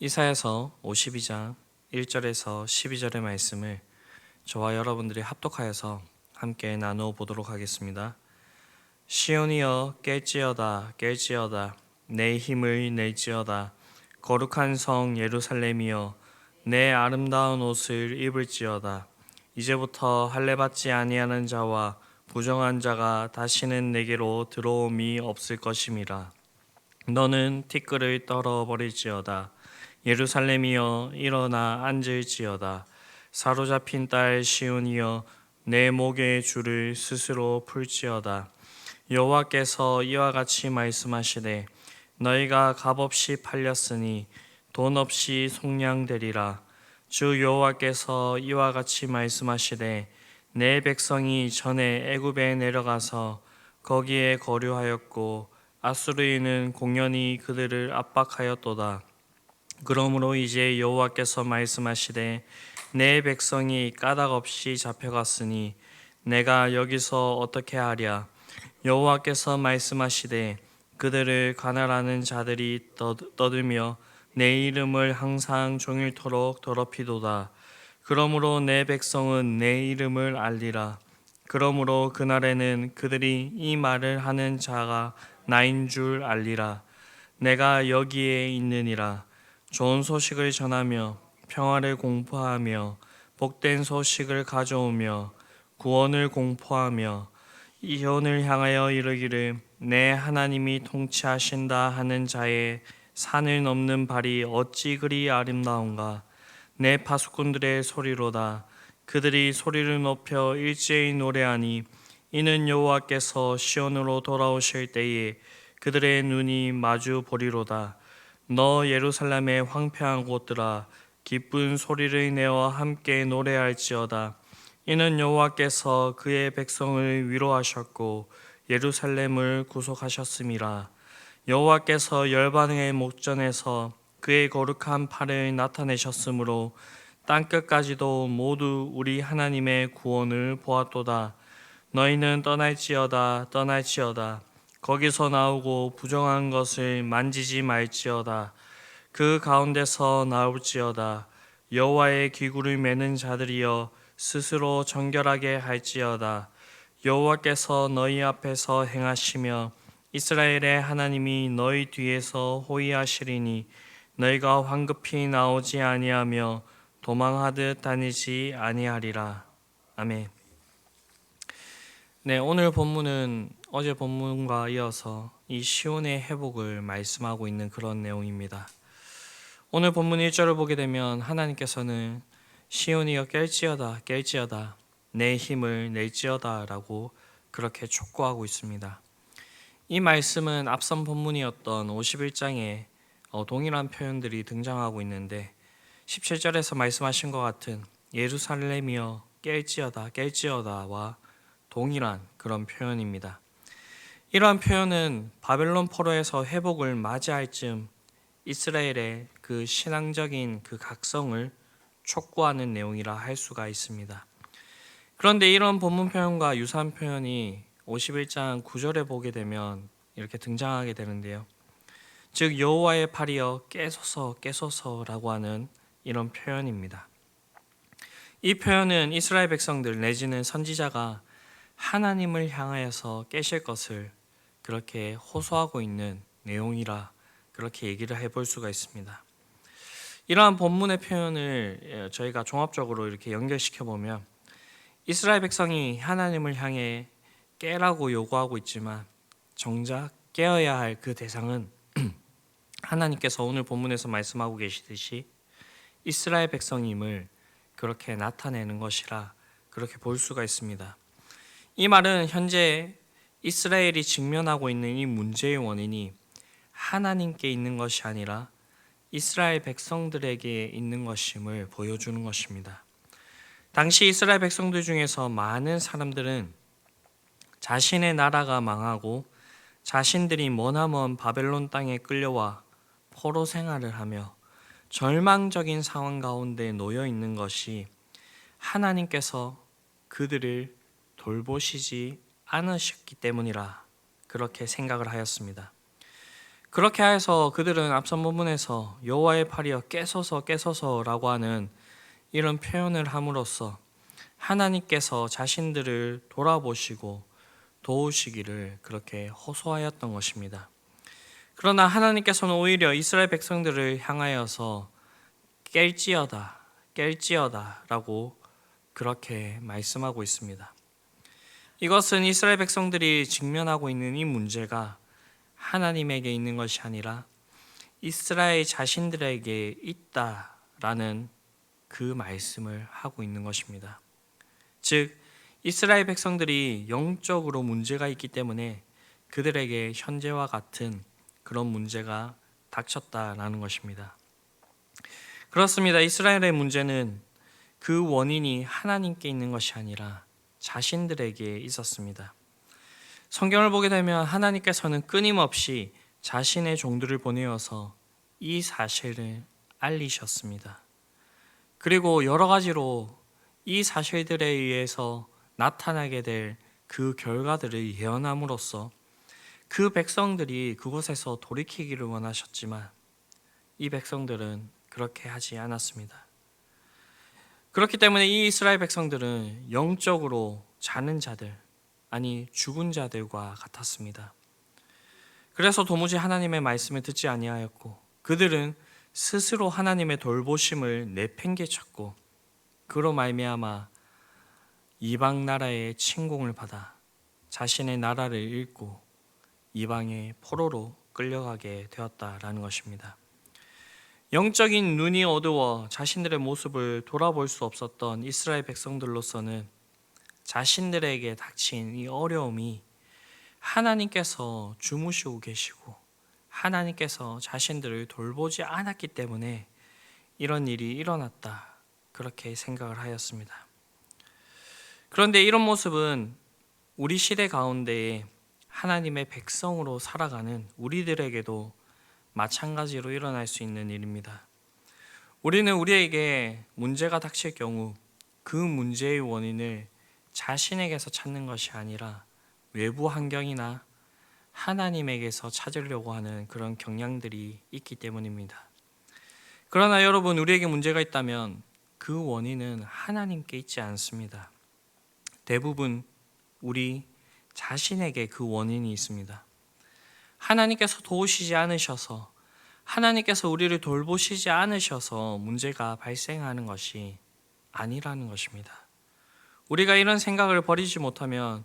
이사야서 52장 1절에서 12절의 말씀을 저와 여러분들이 합독하여서 함께 나누어 보도록 하겠습니다. 시온이여 깰지어다 깰지어다. 내 힘을 낼지어다. 거룩한 성 예루살렘이여 내 아름다운 옷을 입을지어다. 이제부터 할례 받지 아니하는 자와 부정한 자가 다시는 내게로 들어옴이 없을 것임이라. 너는 티끌을 떨어 버릴지어다 예루살렘이여 일어나 앉을지어다. 사로잡힌 딸 시온이여 내 목의 줄을 스스로 풀지어다. 여호와께서 이와 같이 말씀하시되 너희가 값없이 팔렸으니 돈 없이 속량되리라. 주 여호와께서 이와 같이 말씀하시되 내 백성이 전에 애굽에 내려가서 거기에 거류하였고 아수르인은 공연히 그들을 압박하였도다 그러므로 이제 여호와께서 말씀하시되 내 백성이 까닭 없이 잡혀갔으니 내가 여기서 어떻게 하랴? 여호와께서 말씀하시되 그들을 가난하는 자들이 떠- 떠들며 내 이름을 항상 종일토록 더럽히도다. 그러므로 내 백성은 내 이름을 알리라. 그러므로 그날에는 그들이 이 말을 하는 자가 나인 줄 알리라. 내가 여기에 있느니라 좋은 소식을 전하며 평화를 공포하며 복된 소식을 가져오며 구원을 공포하며 이혼을 향하여 이르기를 내 하나님이 통치하신다 하는 자의 산을 넘는 발이 어찌 그리 아름다운가? 내 파수꾼들의 소리로다. 그들이 소리를 높여 일제히 노래하니 이는 여호와께서 시온으로 돌아오실 때에 그들의 눈이 마주 보리로다 너 예루살렘의 황폐한 곳들아 기쁜 소리를 내어 함께 노래할지어다. 이는 여호와께서 그의 백성을 위로하셨고 예루살렘을 구속하셨음이라. 여호와께서 열반의 목전에서 그의 거룩한 팔을 나타내셨으므로 땅 끝까지도 모두 우리 하나님의 구원을 보았도다. 너희는 떠날지어다 떠날지어다 거기서 나오고 부정한 것을 만지지 말지어다. 그 가운데서 나올지어다. 여호와의 기구를 매는 자들이여 스스로 정결하게 할지어다. 여호와께서 너희 앞에서 행하시며 이스라엘의 하나님이 너희 뒤에서 호위하시리니 너희가 황급히 나오지 아니하며 도망하듯 다니지 아니하리라. 아멘. 네, 오늘 본문은 어제 본문과 이어서 이 시온의 회복을 말씀하고 있는 그런 내용입니다. 오늘 본문 1절을 보게 되면 하나님께서는 시온이여 깰지어다 깰지어다 내 힘을 낼지어다라고 그렇게 촉구하고 있습니다. 이 말씀은 앞선 본문이었던 51장에 어, 동일한 표현들이 등장하고 있는데 17절에서 말씀하신 것 같은 예루살렘이여 깰지어다 깰지어다와 동일한 그런 표현입니다. 이러한 표현은 바벨론 포로에서 회복을 맞이할 즈음 이스라엘의 그 신앙적인 그 각성을 촉구하는 내용이라 할 수가 있습니다. 그런데 이런 본문 표현과 유사한 표현이 51장 9절에 보게 되면 이렇게 등장하게 되는데요. 즉 여호와의 팔이여 깨소서 깨소서라고 하는 이런 표현입니다. 이 표현은 이스라엘 백성들 내지는 선지자가 하나님을 향하여서 깨실 것을 그렇게 호소하고 있는 내용이라 그렇게 얘기를 해볼 수가 있습니다. 이러한 본문의 표현을 예, 저희가 종합적으로 이렇게 연결시켜 보면 이스라엘 백성이 하나님을 향해 깨라고 요구하고 있지만 정작 깨어야 할 그 대상은 하나님께서 오늘 본문에서 말씀하고 계시듯이 이스라엘 백성임을 그렇게 나타내는 것이라 그렇게 볼 수가 있습니다. 이 말은 현재 이스라엘이 직면하고 있는 이 문제의 원인이 하나님께 있는 것이 아니라 이스라엘 백성들에게 있는 것임을 보여주는 것입니다. 당시 이스라엘 백성들 중에서 많은 사람들은 자신의 나라가 망하고 자신들이 머나먼 바벨론 땅에 끌려와 포로 생활을 하며 절망적인 상황 가운데 놓여 있는 것이 하나님께서 그들을 돌보시지 않으셨기 때문이라 그렇게 생각을 하였습니다. 그렇게 해서 그들은 앞선 본문에서 여호와의 팔이여 깨소서 깨소서라고 하는 이런 표현을 함으로써 하나님께서 자신들을 돌아보시고 도우시기를 그렇게 호소하였던 것입니다. 그러나 하나님께서는 오히려 이스라엘 백성들을 향하여서 깰지어다, 깰지어다라고 그렇게 말씀하고 있습니다. 이것은 이스라엘 백성들이 직면하고 있는 이 문제가 하나님에게 있는 것이 아니라 이스라엘 자신들에게 있다라는 그 말씀을 하고 있는 것입니다. 즉, 이스라엘 백성들이 영적으로 문제가 있기 때문에 그들에게 현재와 같은 그런 문제가 닥쳤다라는 것입니다. 그렇습니다. 이스라엘의 문제는 그 원인이 하나님께 있는 것이 아니라 자신들에게 있었습니다. 성경을 보게 되면 하나님께서는 끊임없이 자신의 종들을 보내어서 이 사실을 알리셨습니다. 그리고 여러 가지로 이 사실들에 의해서 나타나게 될 그 결과들을 예언함으로써 그 백성들이 그곳에서 돌이키기를 원하셨지만 이 백성들은 그렇게 하지 않았습니다. 그렇기 때문에 이 이스라엘 백성들은 영적으로 자는 자들, 아니 죽은 자들과 같았습니다. 그래서 도무지 하나님의 말씀을 듣지 아니하였고 그들은 스스로 하나님의 돌보심을 내팽개쳤고 그로 말미암아 이방 나라의 침공을 받아 자신의 나라를 잃고 이방의 포로로 끌려가게 되었다라는 것입니다. 영적인 눈이 어두워 자신들의 모습을 돌아볼 수 없었던 이스라엘 백성들로서는 자신들에게 닥친 이 어려움이 하나님께서 주무시고 계시고 하나님께서 자신들을 돌보지 않았기 때문에 이런 일이 일어났다. 그렇게 생각을 하였습니다. 그런데 이런 모습은 우리 시대 가운데에 하나님의 백성으로 살아가는 우리들에게도 마찬가지로 일어날 수 있는 일입니다. 우리는 우리에게 문제가 닥칠 경우 그 문제의 원인을 자신에게서 찾는 것이 아니라 외부 환경이나 하나님에게서 찾으려고 하는 그런 경향들이 있기 때문입니다. 그러나 여러분, 우리에게 문제가 있다면 그 원인은 하나님께 있지 않습니다. 대부분 우리 자신에게 그 원인이 있습니다. 하나님께서 도우시지 않으셔서 하나님께서 우리를 돌보시지 않으셔서 문제가 발생하는 것이 아니라는 것입니다. 우리가 이런 생각을 버리지 못하면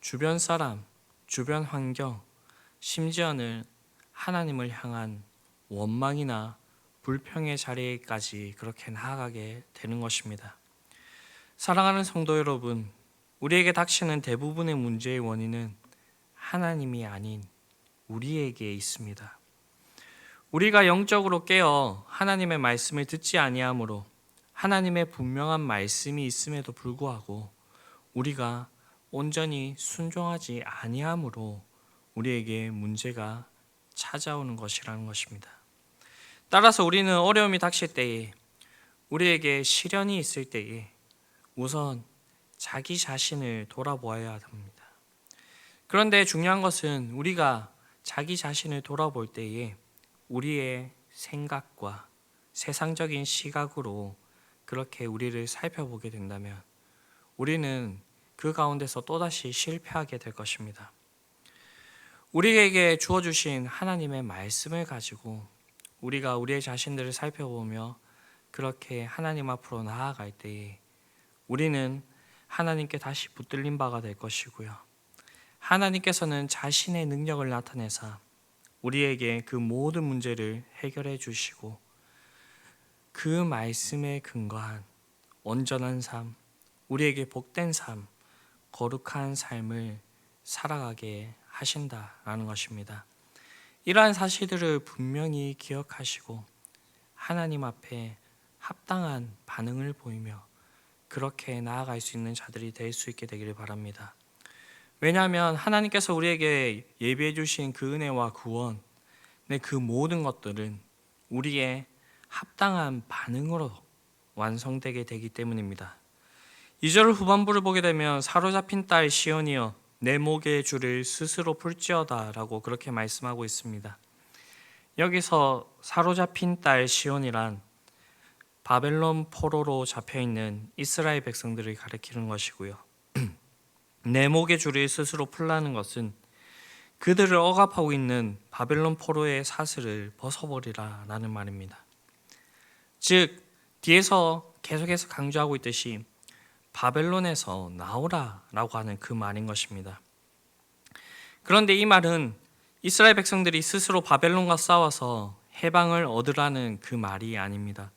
주변 사람, 주변 환경, 심지어는 하나님을 향한 원망이나 불평의 자리까지 그렇게 나아가게 되는 것입니다. 사랑하는 성도 여러분, 우리에게 닥치는 대부분의 문제의 원인은 하나님이 아닌 우리에게 있습니다. 우리가 영적으로 깨어 하나님의 말씀을 듣지 아니하므로 하나님의 분명한 말씀이 있음에도 불구하고 우리가 온전히 순종하지 아니하므로 우리에게 문제가 찾아오는 것이라는 것입니다. 따라서 우리는 어려움이 닥칠 때에 우리에게 시련이 있을 때에 우선 자기 자신을 돌아보아야 합니다. 그런데 중요한 것은 우리가 자기 자신을 돌아볼 때에 우리의 생각과 세상적인 시각으로 그렇게 우리를 살펴보게 된다면 우리는 그 가운데서 또다시 실패하게 될 것입니다. 우리에게 주어주신 하나님의 말씀을 가지고 우리가 우리의 자신들을 살펴보며 그렇게 하나님 앞으로 나아갈 때에 우리는 하나님께 다시 붙들린 바가 될 것이고요. 하나님께서는 자신의 능력을 나타내사 우리에게 그 모든 문제를 해결해 주시고 그 말씀에 근거한 온전한 삶, 우리에게 복된 삶, 거룩한 삶을 살아가게 하신다라는 것입니다. 이러한 사실들을 분명히 기억하시고 하나님 앞에 합당한 반응을 보이며 그렇게 나아갈 수 있는 자들이 될 수 있게 되기를 바랍니다. 왜냐하면 하나님께서 우리에게 예비해 주신 그 은혜와 구원, 네, 그 모든 것들은 우리의 합당한 반응으로 완성되게 되기 때문입니다. 2절 후반부를 보게 되면 사로잡힌 딸 시온이여 내 목의 줄을 스스로 풀지어다라고 그렇게 말씀하고 있습니다. 여기서 사로잡힌 딸 시온이란 바벨론 포로로 잡혀 있는 이스라엘 백성들을 가리키는 것이고요. 내 목의 줄을 스스로 풀라는 것은 그들을 억압하고 있는 바벨론 포로의 사슬을 벗어버리라 라는 말입니다. 즉 뒤에서 계속해서 강조하고 있듯이 바벨론에서 나오라 라고 하는 그 말인 것입니다. 그런데 이 말은 이스라엘 백성들이 스스로 바벨론과 싸워서 해방을 얻으라는 그 말이 아닙니다.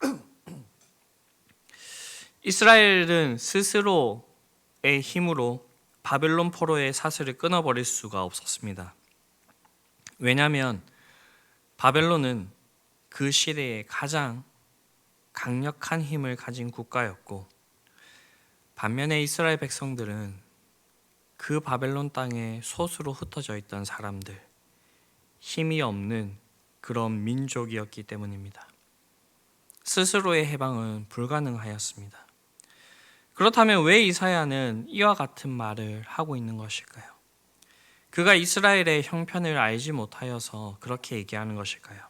이스라엘은 스스로의 힘으로 바벨론 포로의 사슬을 끊어버릴 수가 없었습니다. 왜냐하면 바벨론은 그 시대에 가장 강력한 힘을 가진 국가였고 반면에 이스라엘 백성들은 그 바벨론 땅에 소수로 흩어져 있던 사람들, 힘이 없는 그런 민족이었기 때문입니다. 스스로의 해방은 불가능하였습니다. 그렇다면 왜 이사야는 이와 같은 말을 하고 있는 것일까요? 그가 이스라엘의 형편을 알지 못하여서 그렇게 얘기하는 것일까요?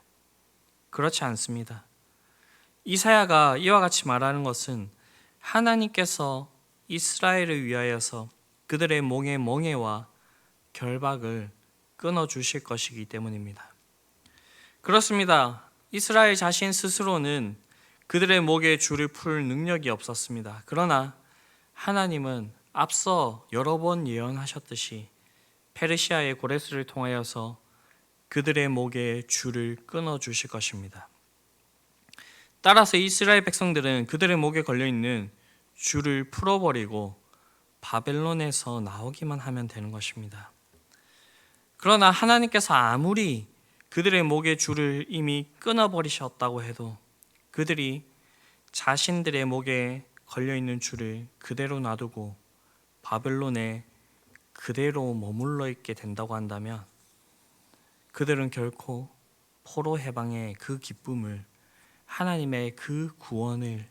그렇지 않습니다. 이사야가 이와 같이 말하는 것은 하나님께서 이스라엘을 위하여서 그들의 몽의 멍에와 결박을 끊어 주실 것이기 때문입니다. 그렇습니다. 이스라엘 자신 스스로는 그들의 목에 줄을 풀 능력이 없었습니다. 그러나 하나님은 앞서 여러 번 예언하셨듯이 페르시아의 고레스를 통하여서 그들의 목에 줄을 끊어 주실 것입니다. 따라서 이스라엘 백성들은 그들의 목에 걸려 있는 줄을 풀어버리고 바벨론에서 나오기만 하면 되는 것입니다. 그러나 하나님께서 아무리 그들의 목의 줄을 이미 끊어버리셨다고 해도 그들이 자신들의 목에 걸려 있는 줄을 그대로 놔두고 바벨론에 그대로 머물러 있게 된다고 한다면 그들은 결코 포로 해방의 그 기쁨을 하나님의 그 구원을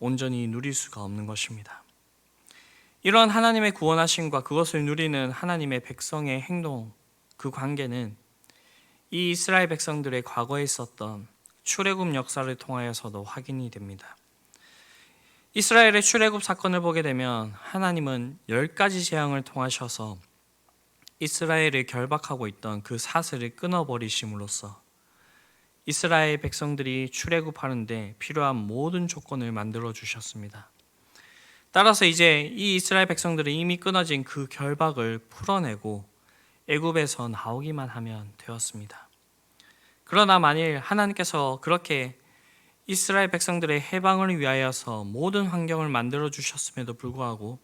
온전히 누릴 수가 없는 것입니다. 이런 하나님의 구원하심과 그것을 누리는 하나님의 백성의 행동, 그 관계는 이 이스라엘 백성들의 과거에 있었던 출애굽 역사를 통하여서도 확인이 됩니다. 이스라엘의 출애굽 사건을 보게 되면 하나님은 열 가지 재앙을 통하셔서 이스라엘을 결박하고 있던 그 사슬을 끊어버리심으로써 이스라엘 백성들이 출애굽하는데 필요한 모든 조건을 만들어 주셨습니다. 따라서 이제 이 이스라엘 백성들이 이미 끊어진 그 결박을 풀어내고 애굽에서 나오기만 하면 되었습니다. 그러나 만일 하나님께서 그렇게 이스라엘 백성들의 해방을 위하여서 모든 환경을 만들어 주셨음에도 불구하고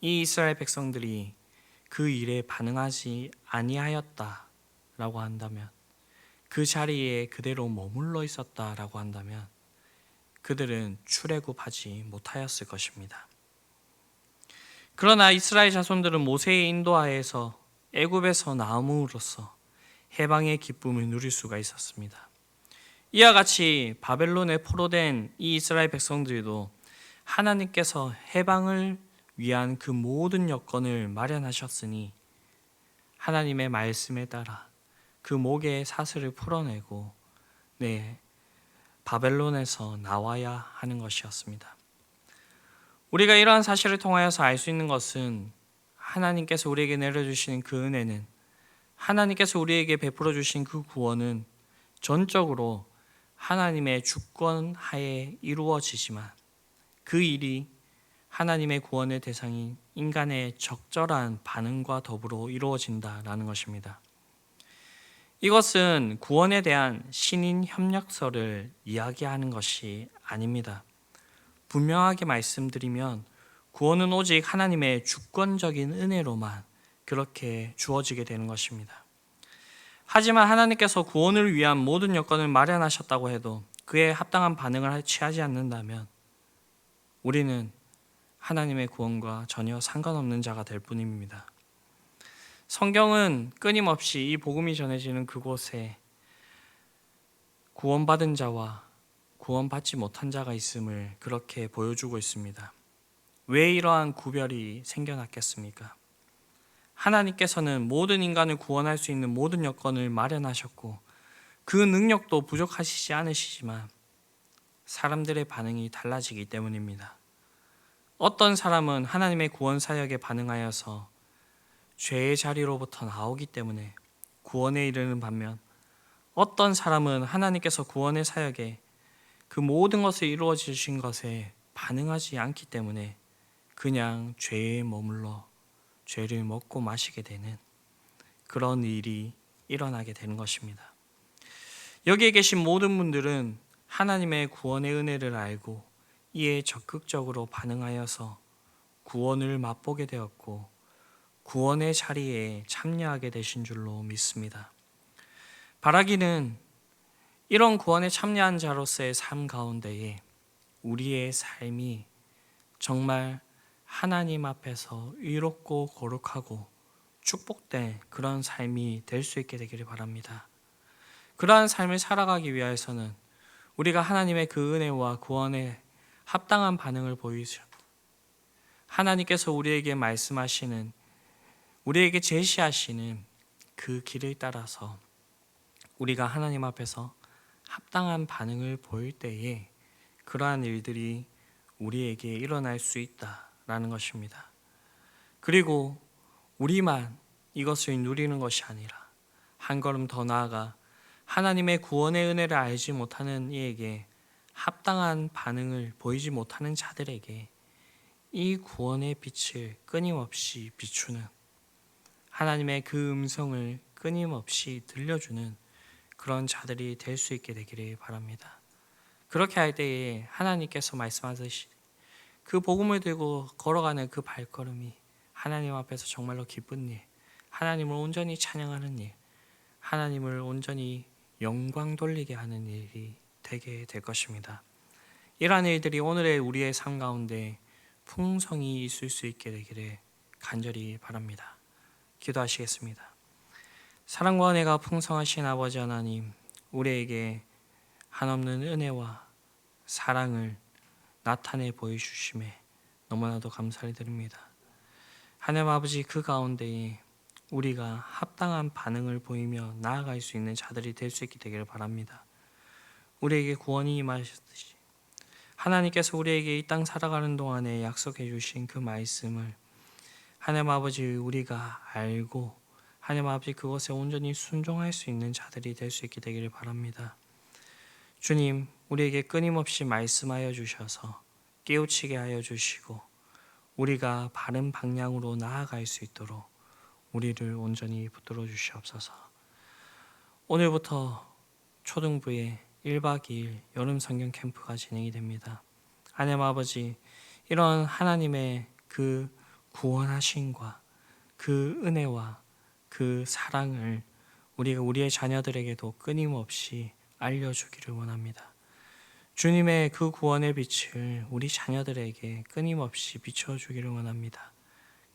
이 이스라엘 백성들이 그 일에 반응하지 아니하였다라고 한다면 그 자리에 그대로 머물러 있었다라고 한다면 그들은 출애굽하지 못하였을 것입니다. 그러나 이스라엘 자손들은 모세의 인도하에서 애굽에서 나옴으로써 해방의 기쁨을 누릴 수가 있었습니다. 이와 같이 바벨론에 포로된 이 이스라엘 백성들도 하나님께서 해방을 위한 그 모든 여건을 마련하셨으니 하나님의 말씀에 따라 그 목의 사슬을 풀어내고 네 바벨론에서 나와야 하는 것이었습니다. 우리가 이러한 사실을 통하여서 알 수 있는 것은 하나님께서 우리에게 내려주시는 그 은혜는 하나님께서 우리에게 베풀어 주신 그 구원은 전적으로 하나님의 주권 하에 이루어지지만 그 일이 하나님의 구원의 대상인 인간의 적절한 반응과 더불어 이루어진다라는 것입니다. 이것은 구원에 대한 신인 협력서를 이야기하는 것이 아닙니다. 분명하게 말씀드리면 구원은 오직 하나님의 주권적인 은혜로만 그렇게 주어지게 되는 것입니다. 하지만 하나님께서 구원을 위한 모든 여건을 마련하셨다고 해도 그에 합당한 반응을 취하지 않는다면 우리는 하나님의 구원과 전혀 상관없는 자가 될 뿐입니다. 성경은 끊임없이 이 복음이 전해지는 그곳에 구원받은 자와 구원받지 못한 자가 있음을 그렇게 보여주고 있습니다. 왜 이러한 구별이 생겨났겠습니까? 하나님께서는 모든 인간을 구원할 수 있는 모든 여건을 마련하셨고 그 능력도 부족하시지 않으시지만 사람들의 반응이 달라지기 때문입니다. 어떤 사람은 하나님의 구원 사역에 반응하여서 죄의 자리로부터 나오기 때문에 구원에 이르는 반면 어떤 사람은 하나님께서 구원의 사역에 그 모든 것을 이루어 주신 것에 반응하지 않기 때문에 그냥 죄에 머물러 죄를 먹고 마시게 되는 그런 일이 일어나게 되는 것입니다. 여기에 계신 모든 분들은 하나님의 구원의 은혜를 알고 이에 적극적으로 반응하여서 구원을 맛보게 되었고 구원의 자리에 참여하게 되신 줄로 믿습니다. 바라기는 이런 구원에 참여한 자로서의 삶 가운데에 우리의 삶이 정말 하나님 앞에서 의롭고 거룩하고 축복된 그런 삶이 될 수 있게 되기를 바랍니다. 그러한 삶을 살아가기 위해서는 우리가 하나님의 그 은혜와 구원에 합당한 반응을 보이죠. 하나님께서 우리에게 말씀하시는 우리에게 제시하시는 그 길을 따라서 우리가 하나님 앞에서 합당한 반응을 보일 때에 그러한 일들이 우리에게 일어날 수 있다 라는 것입니다. 그리고 우리만 이것을 누리는 것이 아니라 한 걸음 더 나아가 하나님의 구원의 은혜를 알지 못하는 이에게 합당한 반응을 보이지 못하는 자들에게 이 구원의 빛을 끊임없이 비추는 하나님의 그 음성을 끊임없이 들려주는 그런 자들이 될 수 있게 되기를 바랍니다. 그렇게 할 때에 하나님께서 말씀하듯이 그 복음을 들고 걸어가는 그 발걸음이 하나님 앞에서 정말로 기쁜 일, 하나님을 온전히 찬양하는 일, 하나님을 온전히 영광 돌리게 하는 일이 되게 될 것입니다. 이러한 일들이 오늘의 우리의 삶 가운데 풍성이 있을 수 있게 되기를 간절히 바랍니다. 기도하시겠습니다. 사랑과 은혜가 풍성하신 아버지 하나님, 우리에게 한없는 은혜와 사랑을 나타내 보여주심에 너무나도 감사를 드립니다. 하나님 아버지 그 가운데에 우리가 합당한 반응을 보이며 나아갈 수 있는 자들이 될 수 있게 되기를 바랍니다. 우리에게 구원이 임하셨듯이 하나님께서 우리에게 이 땅 살아가는 동안에 약속해 주신 그 말씀을 하나님 아버지 우리가 알고 하나님 아버지 그것에 온전히 순종할 수 있는 자들이 될 수 있게 되기를 바랍니다. 주님, 우리에게 끊임없이 말씀하여 주셔서 깨우치게 하여 주시고 우리가 바른 방향으로 나아갈 수 있도록 우리를 온전히 붙들어 주시옵소서. 오늘부터 초등부에 1박 2일 여름 성경 캠프가 진행이 됩니다. 하나님 아버지, 이런 하나님의 그 구원하심과 그 은혜와 그 사랑을 우리가 우리의 자녀들에게도 끊임없이 알려주기를 원합니다. 주님의 그 구원의 빛을 우리 자녀들에게 끊임없이 비춰주기를 원합니다.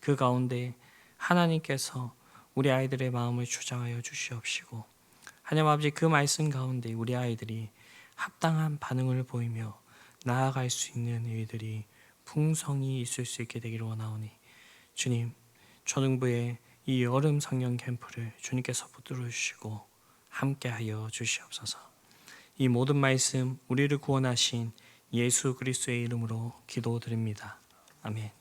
그 가운데 하나님께서 우리 아이들의 마음을 주장하여 주시옵시고 하나님 아버지 그 말씀 가운데 우리 아이들이 합당한 반응을 보이며 나아갈 수 있는 일들이 풍성히 있을 수 있게 되기를 원하오니 주님 초등부의 이 여름 성령 캠프를 주님께서 붙들어 주시고 함께하여 주시옵소서. 이 모든 말씀 우리를 구원하신 예수 그리스도의 이름으로 기도드립니다. 아멘.